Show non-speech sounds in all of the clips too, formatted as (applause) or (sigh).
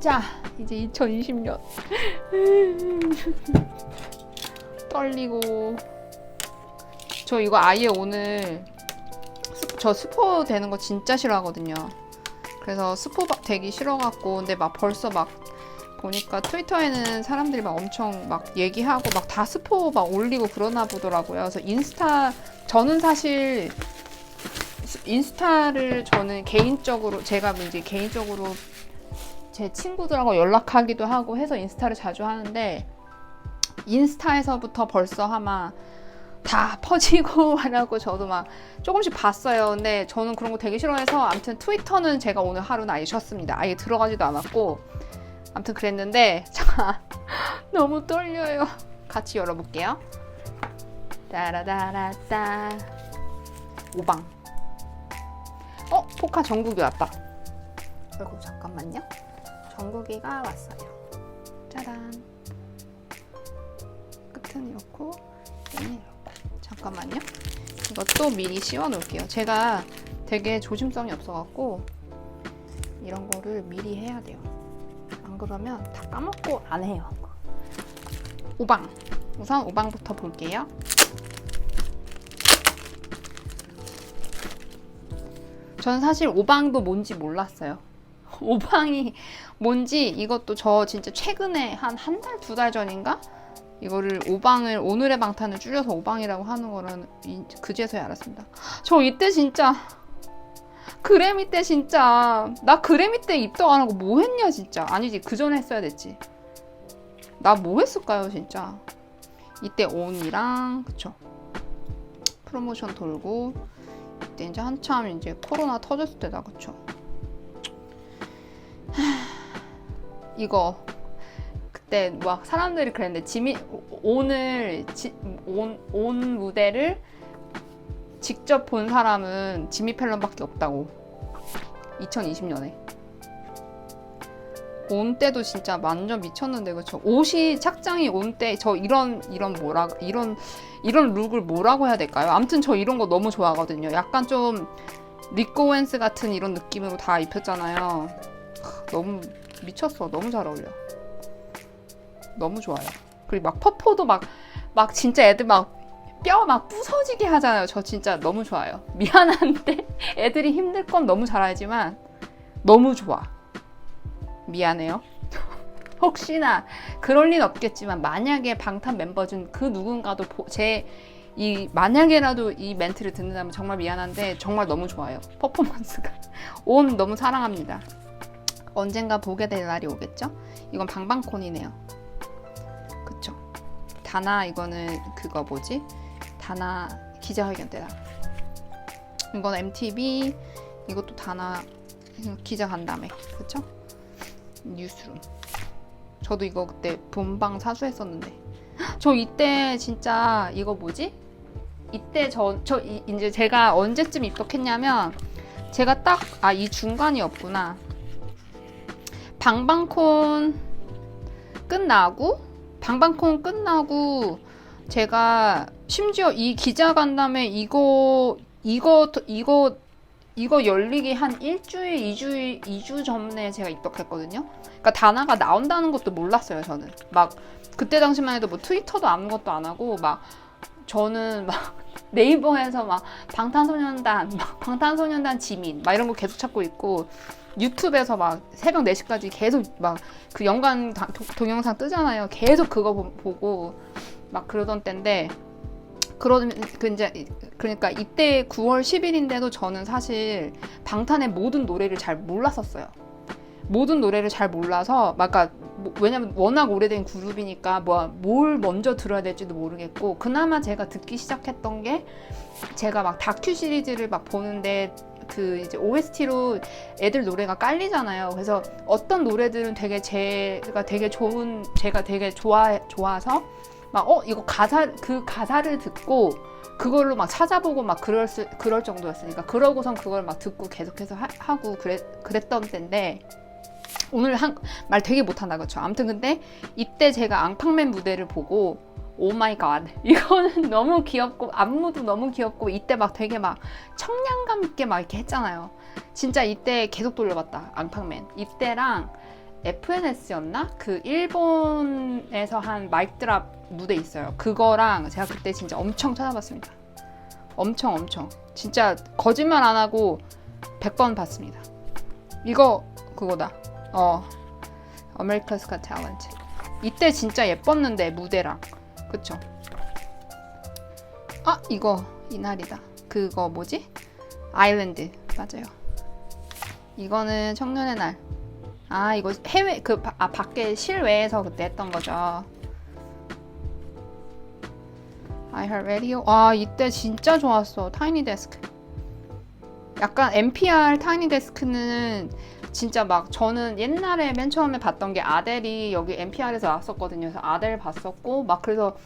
자, 이제 2020년. (laughs) 떨리고. 저 이거 아예 오늘 스- 저 스포 되는 거 진짜 싫어하거든요. 그래서 스포 바- 되기 싫어갖고 근데 막 벌써 막 보니까 트위터에는 사람들이 막 엄청 막 얘기하고 막 다 스포 막 올리고 그러나 보더라고요. 그래서 인스타 저는 사실 스- 인스타를 저는 개인적으로 제가 이제 개인적으로 제 친구들하고 연락하기도 하고 해서 인스타를 자주 하는데 인스타에서부터 벌써 아마 다 (laughs) 퍼지고 하라고 저도 막 조금씩 봤어요. 근데 저는 그런 거 되게 싫어해서 아무튼 트위터는 제가 오늘 하루는 아예 쉬었습니다. 아예 들어가지도 않았고 아무튼 그랬는데 (laughs) 자 너무 떨려요. 같이 열어볼게요. 따라다라따 오방 어 포카 정국이 왔다. 아이고 잠깐만요. 정국이가 왔어요. 짜란. 끝은 이렇고 얘는 이렇고. 잠깐만요. 이것도 미리 씌워 놓을게요. 제가 되게 조심성이 없어갖고 이런 거를 미리 해야 돼요. 안 그러면 다 까먹고 안 해요. 오방. 우선 오방부터 볼게요. 저는 사실 오방도 뭔지 몰랐어요. (laughs) 오방이 뭔지 이것도 저 진짜 최근에 한 한 달, 두 달 전인가? 이거를 오방을, 오늘의 방탄을 줄여서 오방이라고 하는 거는 이- 그제서야 알았습니다. 저 이때 진짜, 그래미 때 진짜, 나 그래미 때 입덕 안 하고 뭐 했냐, 진짜. 아니지, 그 전에 했어야 됐지. 나 뭐 했을까요, 진짜. 이때 온이랑, 그쵸. 프로모션 돌고, 이때 이제 한참 이제 코로나 터졌을 때다, 그쵸. 이거 그때 막 사람들이 그랬는데 지미 오늘 지, 온, 온 무대를 직접 본 사람은 지미 펠런밖에 없다고 2020년에 온 때도 진짜 완전 미쳤는데 그쵸 옷이 착장이 온 때 저 이런 이런 뭐라 이런 이런 룩을 뭐라고 해야 될까요? 아무튼 저 이런 거 너무 좋아하거든요. 약간 좀 리코 웬스 같은 이런 느낌으로 다 입혔잖아요. 너무 미쳤어. 너무 잘 어울려. 너무 좋아요. 그리고 막 퍼포도 막, 막 진짜 애들 막 뼈 막 부서지게 하잖아요. 저 진짜 너무 좋아요. 미안한데 (laughs) 애들이 힘들 건 너무 잘 알지만 너무 좋아. 미안해요. (laughs) 혹시나 그럴 리는 없겠지만 만약에 방탄 멤버 중 그 누군가도 제 이 만약에라도 이 멘트를 듣는다면 정말 미안한데 정말 너무 좋아요. 퍼포먼스가 (laughs) 온 너무 사랑합니다. 언젠가 보게 될 날이 오겠죠? 이건 방방콘이네요. 그쵸? 다나 이거는 그거 뭐지? 다나 기자회견 때다. 이건 MTV 이것도 다나 기자 간담회 그쵸? 뉴스룸. 저도 이거 그때 본방 사수했었는데 저 이때 진짜 이거 뭐지? 이때 저, 저 이, 이제 제가 언제쯤 입덕했냐면 제가 딱 아 이 중간이었구나 방방콘 끝나고 방방콘 끝나고 제가 심지어 이 기자 간담회 이거 이거 이거 이거 열리기 한 일주일, 이주일, 이주 전에 제가 입덕했거든요. 그러니까 다나가 나온다는 것도 몰랐어요, 저는. 막 그때 당시만 해도 뭐 트위터도 아무것도 안 하고 막 저는 막 (laughs) 네이버에서 막 방탄소년단, 막 방탄소년단 지민 막 이런 거 계속 찾고 있고 유튜브에서 막 새벽 4시까지 계속 막 그 연관 다- 도- 동영상 뜨잖아요. 계속 그거 보- 보고 막 그러던 때인데 그러면 그 이제 그러니까 이때 9월 10일인데도 저는 사실 방탄의 모든 노래를 잘 몰랐었어요. 모든 노래를 잘 몰라서 막 그러니까 뭐- 왜냐면 워낙 오래된 그룹이니까 뭐 뭘 먼저 들어야 될지도 모르겠고 그나마 제가 듣기 시작했던 게 제가 막 다큐 시리즈를 막 보는데 그 이제 OST로 애들 노래가 깔리잖아요. 그래서 어떤 노래들은 되게 제가 되게 좋은 제가 되게 좋아 좋아서 막 어 이거 가사 그 가사를 듣고 그걸로 막 찾아보고 막 그럴 수, 그럴 정도였으니까 그러고선 그걸 막 듣고 계속해서 하, 고 그랬, 그랬던 때인데 오늘 한 말 되게 못한다 그쵸 아무튼 근데 이때 제가 앙팡맨 무대를 보고 오 마이 갓 (laughs) 이거는 너무 귀엽고 안무도 너무 귀엽고 이때 막 되게 막 청량감 있게 막 이렇게 했잖아요 진짜 이때 계속 돌려봤다 앙팡맨 이때랑 FNS였나? 그 일본에서 한 마이크 드랍 무대 있어요. 그거랑 제가 그때 진짜 엄청 찾아봤습니다. 엄청 엄청. 진짜 거짓말 안 하고 100번 봤습니다. 이거 그거다. 어. 아메리카스 가 탤런트. 이때 진짜 예뻤는데 무대랑. 그쵸? 아, 이거 이날이다. 그거 뭐지? 아일랜드. 맞아요. 이거는 청년의 날. 아, 이거 해외 그 바- 아, 밖에 실외에서 그때 했던 거죠. I Heart Radio. 아, 이때 진짜 좋았어. 타이니 데스크. 약간 NPR 타이니 데스크는 진짜 막 저는 옛날에 맨 처음에 봤던 게 아델이 여기 NPR에서 나왔었거든요. 그래서 아델 봤었고 막 그래서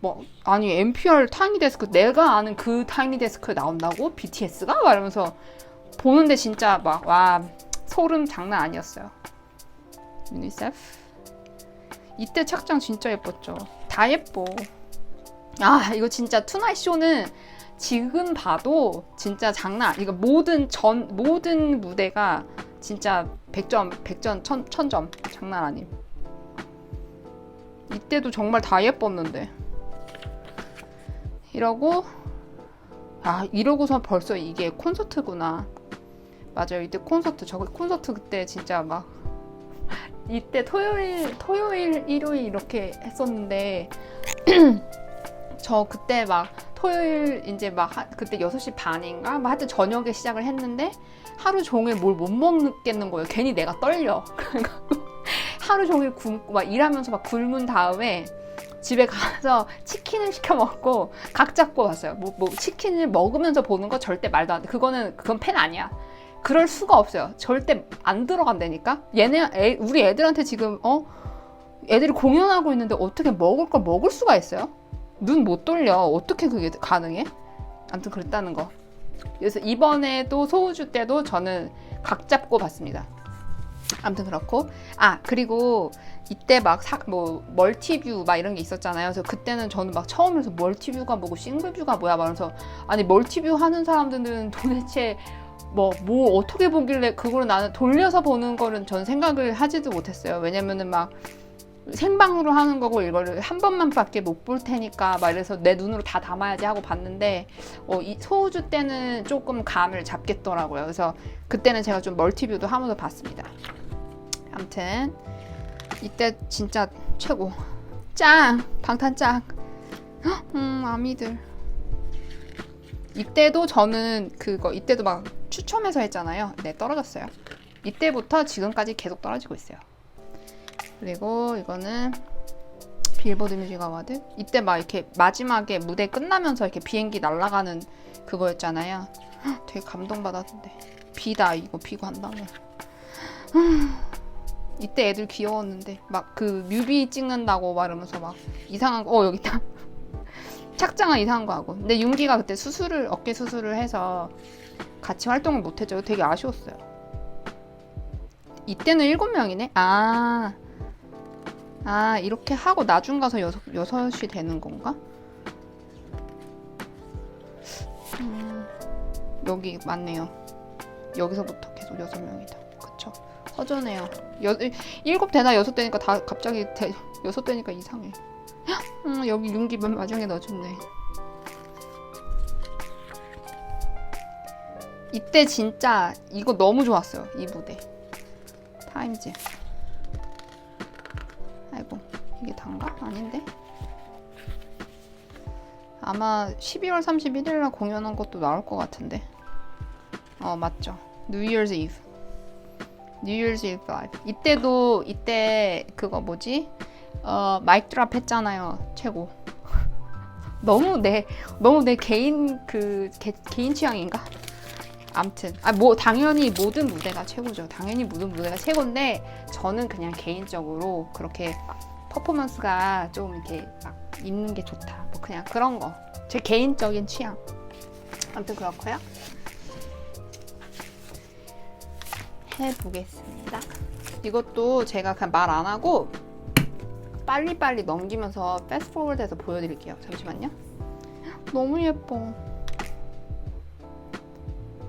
뭐 아니 NPR 타이니 데스크 내가 아는 그 타이니 데스크에 나온다고 BTS가 막 이러면서 보는데 진짜 막 와 소름 장난 아니었어요. 유니세프 이때 착장 진짜 예뻤죠. 다 예뻐. 아 이거 진짜 투나잇 쇼는 지금 봐도 진짜 장난 이거 모든 전 모든 무대가 진짜 100점 100점 1000, 1000점 장난 아님. 이때도 정말 다 예뻤는데. 이러고 아 이러고서 벌써 이게 콘서트구나. 맞아요. 이때 콘서트 저거 콘서트 그때 진짜 막 (laughs) 이때 토요일 토요일 일요일 이렇게 했었는데 (clears throat) 저 그때 막 토요일 이제 막 하- 그때 6시 반인가? 막 하여튼 저녁에 시작을 했는데 하루 종일 뭘 못 먹겠는 거예요. 괜히 내가 떨려. (laughs) 하루 종일 굶고 막 일하면서 막 굶은 다음에 집에 가서 치킨을 시켜 먹고 각 잡고 왔어요. 뭐, 뭐 치킨을 먹으면서 보는 거 절대 말도 안 돼. 그거는 그건 팬 아니야. 그럴 수가 없어요. 절대 안 들어간다니까. 얘네 애, 우리 애들한테 지금 어 애들이 공연하고 있는데 어떻게 먹을 걸 먹을 수가 있어요? 눈 못 돌려. 어떻게 그게 가능해? 아무튼 그랬다는 거. 그래서 이번에도 소우주 때도 저는 각 잡고 봤습니다. 아무튼 그렇고 아 그리고 이때 막뭐 멀티뷰 막 이런 게 있었잖아요. 그래서 그때는 저는 막 처음에서 멀티뷰가 뭐고 싱글뷰가 뭐야 말면서 아니 멀티뷰 하는 사람들은 도대체 뭐뭐 어떻게 보길래 그걸 나는 돌려서 보는 거는 전 생각을 하지도 못했어요. 왜냐면은 막 생방으로 하는 거고 이거를 한 번만밖에 못 볼 테니까 막 이래서 내 눈으로 다 담아야지 하고 봤는데 어, 이 소우주 때는 조금 감을 잡겠더라고요. 그래서 그때는 제가 좀 멀티뷰도 하면서 봤습니다. 아무튼 이때 진짜 최고 짱 방탄 짱 헉, 음 아미들 이때도 저는 그거 이때도 막 추첨해서 했잖아요. 네 떨어졌어요. 이때부터 지금까지 계속 떨어지고 있어요. 그리고 이거는 빌보드 뮤직 어워드. 이때 막 이렇게 마지막에 무대 끝나면서 이렇게 비행기 날아가는 그거였잖아요. 헉, 되게 감동받았는데. 비다 이거 비고 한 다음에 음, 이때 애들 귀여웠는데. 막 그 뮤비 찍는다고 말하면서 막 이상한 거 어 여기 있다. (laughs) 착장은 이상한 거 하고. 근데 윤기가 그때 수술을 어깨 수술을 해서 같이 활동을 못했죠. 되게 아쉬웠어요. 이때는 일곱 명이네? 아 아, 이렇게 하고 나중 가서 여섯, 여섯이 되는 건가? 음, 여기 맞네요. 여기서부터 계속 여섯 명이다. 그쵸. 허전해요. 여, 일곱 되나 여섯 되니까 다 갑자기 대, 여섯 되니까 이상해. 헉, 음, 여기 윤기 맨 마지막에 넣어줬네. 이때 진짜 이거 너무 좋았어요. 이 무대. 타임즈. 이게 단가? 아닌데? 아마 12월 31일 날 공연한 것도 나올 것 같은데 어 맞죠 New Year's Eve New Year's Eve Live 이때도 이때 그거 뭐지? 어 마이크 드랍 했잖아요 최고 (laughs) 너무 내 너무 내 개인 그 개, 개인 취향인가? 암튼 아뭐 당연히 모든 무대가 최고죠. 당연히 모든 무대가 최고인데 저는 그냥 개인적으로 그렇게 퍼포먼스가 좀 이렇게 막 있는 게 좋다. 뭐 그냥 그런 거. 제 개인적인 취향. 아무튼 그렇고요. 해보겠습니다. 이것도 제가 그냥 말 안 하고 빨리빨리 넘기면서 패스트포워드해서 보여드릴게요. 잠시만요. 너무 예뻐.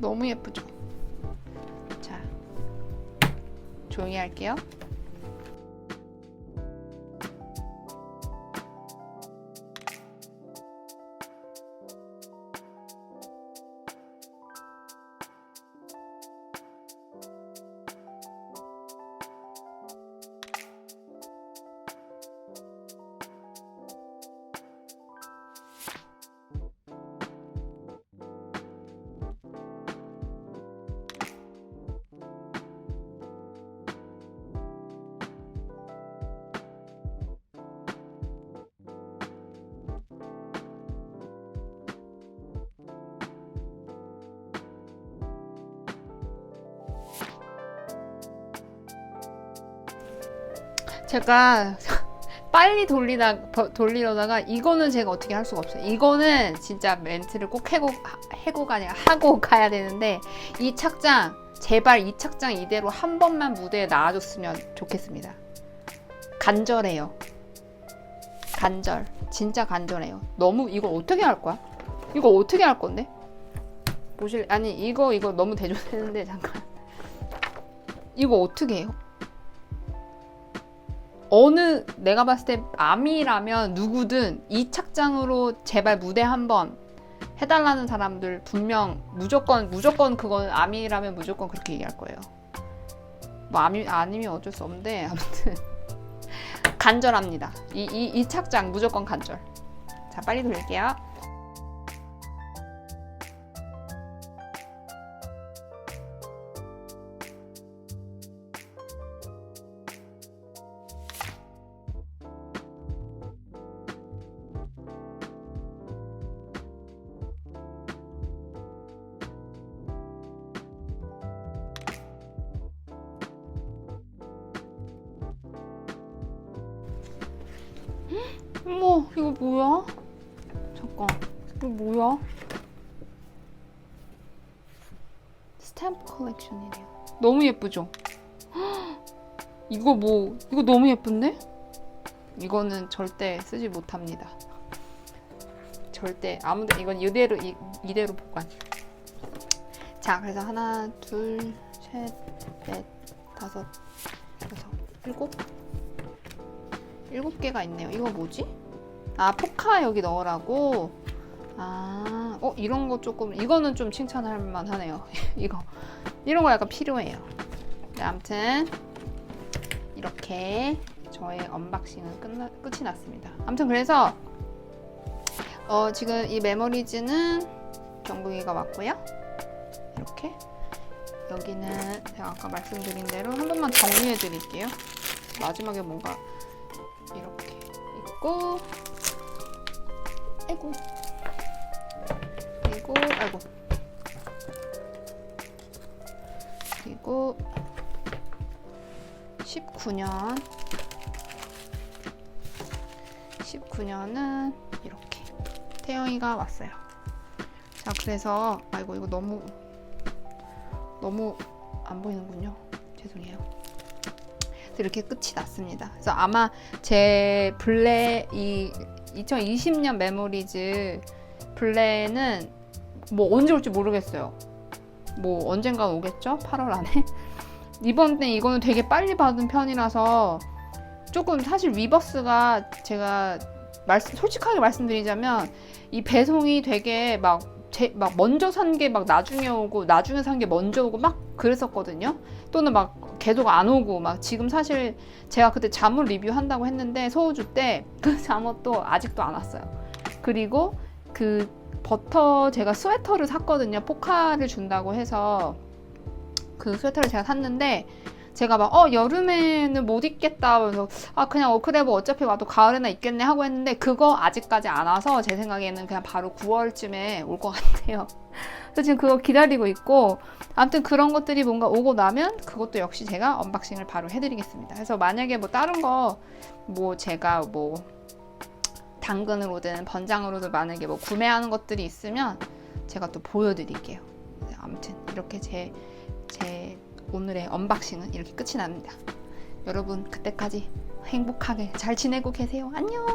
너무 예쁘죠? 자, 조용히 할게요. 제가 (laughs) 빨리 돌리다 버- 돌리려다가 이거는 제가 어떻게 할 수가 없어요. 이거는 진짜 멘트를 꼭 해고 하- 해고가 아니라 하고 (laughs) 가야 되는데 이 착장 제발 이 착장 이대로 한 번만 무대에 나와줬으면 좋겠습니다. 간절해요. 간절. 진짜 간절해요. 너무 이걸 어떻게 할 거야? 이거 어떻게 할 건데? 보실 아니 이거 이거 너무 대조되는데 잠깐. (laughs) 이거 어떻게 해요? 어느 내가 봤을 때 아미라면 누구든 이 착장으로 제발 무대 한번 해달라는 사람들 분명 무조건 무조건 그건 아미라면 무조건 그렇게 얘기할 거예요. 뭐 아미 아니면 어쩔 수 없는데 아무튼 (laughs) 간절합니다. 이 이 이 착장 무조건 간절. 자 빨리 돌릴게요. 어머 이거 뭐야? 잠깐 이거 뭐야? 스탬프 컬렉션이래요. 너무 예쁘죠? 헉, (gasps) 이거 뭐 이거 너무 예쁜데? 이거는 절대 쓰지 못합니다. 절대 아무데 이건 이대로 이, 이대로 보관. 자 그래서 하나 둘셋넷 다섯 여섯 일곱 일곱 개가 있네요. 이거 뭐지? 아 포카 여기 넣으라고. 아, 어 이런 거 조금 이거는 좀 칭찬할 만 하네요. (laughs) 이거 이런 거 약간 필요해요. 네, 아무튼 이렇게 저의 언박싱은 끝나, 끝이 났습니다. 아무튼 그래서 어, 지금 이 메모리즈는 경북이가 왔고요. 이렇게 여기는 제가 아까 말씀드린 대로 한 번만 정리해 드릴게요. 마지막에 뭔가 이렇게 있고 아이고 그리고 아이고 그리고 19년 19년은 이렇게 태영이가 왔어요. 자 그래서 아이고 이거 너무 너무 안 보이는군요. 죄송해요. 이렇게 끝이 났습니다. 그래서 아마 제 블레 이 2020년 메모리즈 블레는 뭐 언제 올지 모르겠어요. 뭐 언젠가 오겠죠? 8월 안에. (laughs) 이번 때 이거는 되게 빨리 받은 편이라서 조금 사실 위버스가 제가 말씀 솔직하게 말씀드리자면 이 배송이 되게 막 제, 막 먼저 산 게 막 나중에 오고 나중에 산 게 먼저 오고 막 그랬었거든요. 또는 막 계속 안 오고 막 지금 사실 제가 그때 잠옷 리뷰한다고 했는데 소우주 때 그 (laughs) 잠옷도 아직도 안 왔어요. 그리고 그 버터 제가 스웨터를 샀거든요. 포카를 준다고 해서 그 스웨터를 제가 샀는데 제가 막 어 여름에는 못 입겠다 그래서 아 그냥 어 그래 뭐 어차피 와도 가을에나 입겠네 하고 했는데 그거 아직까지 안 와서 제 생각에는 그냥 바로 9월쯤에 올 것 같아요. 그래서 지금 그거 기다리고 있고 아무튼 그런 것들이 뭔가 오고 나면 그것도 역시 제가 언박싱을 바로 해드리겠습니다. 그래서 만약에 뭐 다른 거 뭐 제가 뭐 당근으로든 번장으로든 만약에 뭐 구매하는 것들이 있으면 제가 또 보여드릴게요. 네, 아무튼 이렇게 제, 제 오늘의 언박싱은 이렇게 끝이 납니다. 여러분 그때까지 행복하게 잘 지내고 계세요. 안녕.